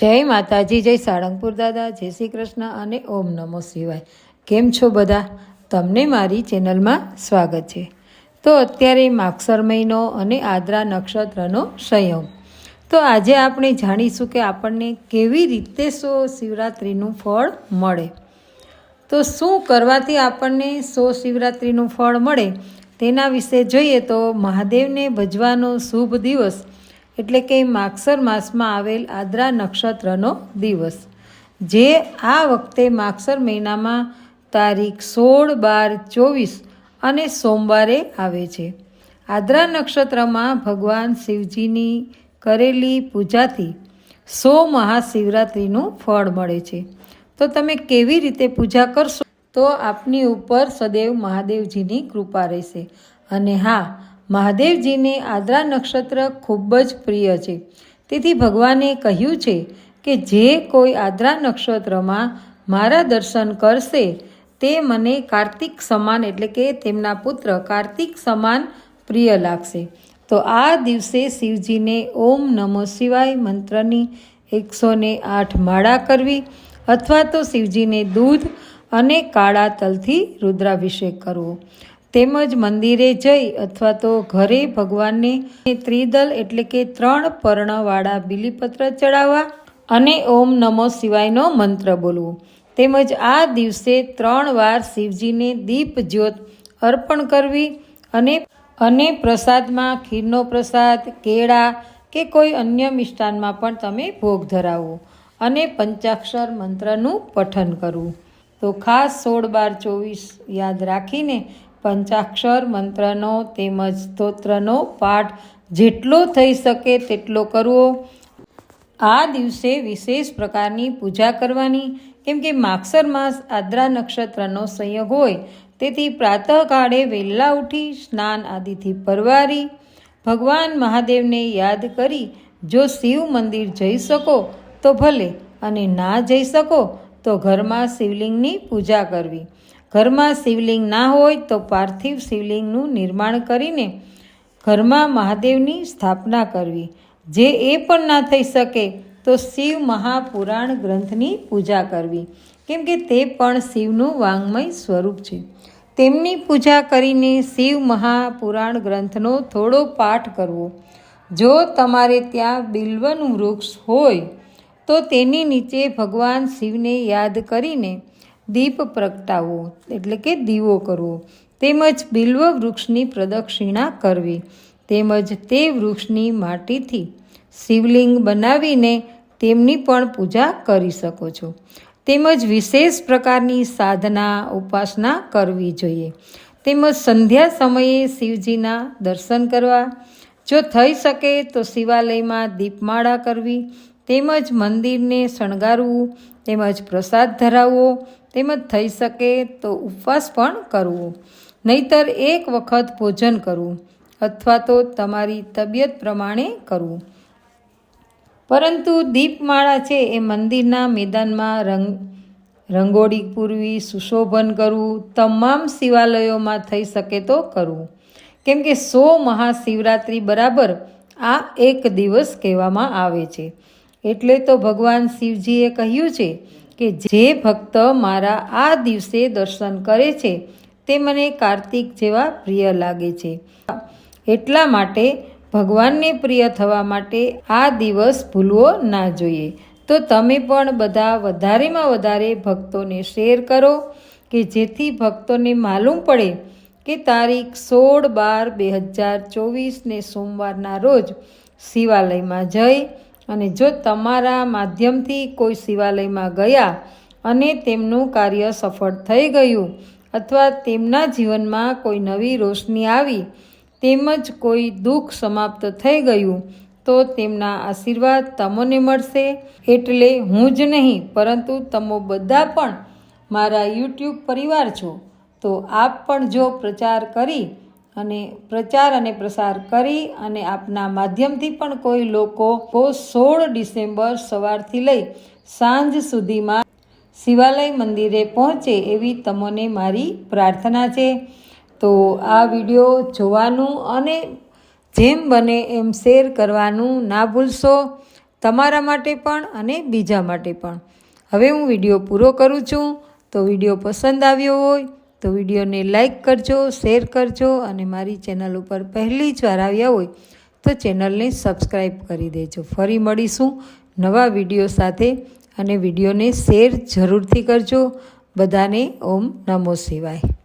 જય માતાજી, જય સાળંગપુર દાદા, જય શ્રી કૃષ્ણ અને ઓમ નમો શિવાય. કેમ છો બધા? તમને મારી ચેનલમાં સ્વાગત છે. તો અત્યારે માક્ષર મહિનો અને આદ્રા નક્ષત્રનો સંયમ. તો આજે આપણે જાણીશું કે આપણને કેવી રીતે સો શિવરાત્રિનું ફળ મળે. તો શું કરવાથી આપણને સો શિવરાત્રિનું ફળ મળે? તેના વિશે જોઈએ તો મહાદેવને ભજવાનો શુભ દિવસ એટલે કે માગસર માસમાં આવેલ આદ્રા નક્ષત્રનો દિવસ. જે આ વખતે માગસર મહિનામાં તારીખ સોળ બાર ચોવીસ અને સોમવારે આવે છે. આદ્રા નક્ષત્રમાં ભગવાન શિવજીની કરેલી પૂજાથી સો મહાશિવરાત્રિનું ફળ મળે છે. તો તમે કેવી રીતે પૂજા કરશો? તો આપની ઉપર સદૈવ મહાદેવજીની કૃપા રહેશે. અને હા મહાદેવજીને આદ્રા નક્ષત્ર ખૂબ જ પ્રિય છે. તેથી ભગવાને કહ્યું છે કે જે કોઈ આદ્રા નક્ષત્રમાં મારા દર્શન કરશે, તે મને કાર્તિક સમાન એટલે કે તેમના પુત્ર કાર્તિક સમાન પ્રિય લાગશે. તો આ દિવસે શિવજીને ઓમ નમો શિવાય મંત્રની એકસો ને આઠ માળા કરવી અથવા તો શિવજીને દૂધ અને કાળા તલથી રુદ્રાભિષેક કરવો. તેમજ મંદિરે જઈ અથવા તો ઘરે ભગવાનને ત્રિદલ એટલે કે ત્રણ પર્ણવાળા બિલીપત્ર ચડાવવા અને ઓમ નમો શિવાયનો મંત્ર બોલવો. તેમજ આ દિવસે ત્રણ વાર શિવજીને દીપ જ્યોત અર્પણ કરવી અને અને પ્રસાદમાં ખીરનો પ્રસાદ, કેળા કે કોઈ અન્ય મિષ્ટાનમાં પણ તમે ભોગ ધરાવો અને પંચાક્ષર મંત્રનું પઠન કરવું તો ખાસ સોળ બાર ચોવીસ યાદ રાખીને પંચાક્ષર મંત્રનો તેમજ સ્તોત્રનો પાઠ જેટલો થઈ શકે તેટલો કરવો. આ દિવસે વિશેષ પ્રકારની પૂજા કરવાની, કેમ કે માક્ષર માસ આદ્રા નક્ષત્રનો સંયોગ હોય. તેથી પ્રાતઃકાળે વહેલા ઉઠી સ્નાન આદિથી પરવારી, ભગવાન મહાદેવને યાદ કરી જો શિવ મંદિર જઈ શકો, તો ભલે અને ના જઈ શકો, તો ઘરમાં શિવલિંગની પૂજા કરવી. ઘરમાં શિવલિંગ ના હોય તો પાર્થિવ શિવલિંગનું નિર્માણ કરીને ઘરમાં મહાદેવની સ્થાપના કરવી. જે એ પણ ના થઈ શકે તો શિવ મહાપુરાણ ગ્રંથની પૂજા કરવી. કેમ કે તે પણ શિવનું વાંગમય સ્વરૂપ છે. તેમની પૂજા કરીને શિવ મહાપુરાણ ગ્રંથનો થોડો પાઠ કરવો. જો તમારે ત્યાં બિલ્વનું વૃક્ષ હોય તો તેની નીચે ભગવાન શિવને યાદ કરીને દીપ પ્રગટાવવો એટલે કે દીવો કરવો. તેમજ બિલ્વ વૃક્ષની પ્રદક્ષિણા કરવી. તેમજ તે વૃક્ષની માટીથી શિવલિંગ બનાવીને તેમની પણ પૂજા કરી શકો છો. તેમજ વિશેષ પ્રકારની સાધના, ઉપાસના કરવી જોઈએ. તેમજ સંધ્યા સમયે શિવજીના દર્શન કરવા. જો થઈ શકે તો શિવાલયમાં દીપમાળા કરવી. તેમજ મંદિરને શણગારવું. તેમજ પ્રસાદ ધરાવવો. તેમજ થઈ શકે તો ઉપવાસ પણ કરવો. નહીતર એક વખત ભોજન કરવું અથવા તો તમારી તબિયત પ્રમાણે કરવું. પરંતુ દીપમાળા છે એ મંદિરના મેદાનમાં રંગ, રંગોળી પૂરવી, સુશોભન કરવું, તમામ શિવાલયોમાં થઈ શકે તો કરવું. કેમ કે સો મહાશિવરાત્રિ બરાબર આ એક દિવસ કહેવામાં આવે છે. એટલે તો ભગવાન શિવજીએ કહ્યું છે કે જે ભક્ત મારા આ દિવસે દર્શન કરે છે, તે મને કાર્તિક જેવા પ્રિય લાગે છે. એટલા માટે ભગવાનને પ્રિય થવા માટે આ દિવસ ભૂલવો ના જોઈએ. તો તમે પણ બધા વધારેમાં વધારે ભક્તોને શેર કરો કે જેથી ભક્તોને માલુમ પડે કે તારીખ સોળ બાર બે હજાર ચોવીસને સોમવારના રોજ શિવાલયમાં જઈ અને જો તમારા માધ્યમથી કોઈ શિવાલયમાં ગયા અને તેમનું કાર્ય સફળ થઈ ગયું અથવા તેમના જીવનમાં કોઈ નવી રોશની આવી, તેમજ કોઈ દુઃખ સમાપ્ત થઈ ગયું, તો તેમના આશીર્વાદ તમને મળશે. એટલે હું જ નહીં, પરંતુ તમે બધા પણ મારા યુટ્યુબ પરિવાર છો. તો આપ પણ જો પ્રચાર કરી અને પ્રચાર અને પ્રસાર કરી અને આપના માધ્યમથી પણ કોઈ લોકો સોળ ડિસેમ્બર સવારથી લઈ સાંજ સુધીમાં શિવાલય મંદિરે પહોંચે એવી તમને મારી પ્રાર્થના છે. તો આ વીડિયો જોવાનું અને જેમ બને એમ શેર કરવાનું ના ભૂલશો. તમારા માટે પણ અને બીજા માટે પણ. હવે હું વીડિયો પૂરો કરું છું. તો વીડિયો પસંદ આવ્યો હોય તો વિડીયોને લાઈક કરજો, શેર કરજો અને મારી ચેનલ ઉપર પહેલી જ વાર આવ્યા હોય તો ચેનલને સબસ્ક્રાઈબ કરી દેજો. ફરી મળીશું નવા વીડિયો સાથે અને વિડીયોને શેર જરૂરથી કરજો. બધાને ઓમ નમો શિવાય.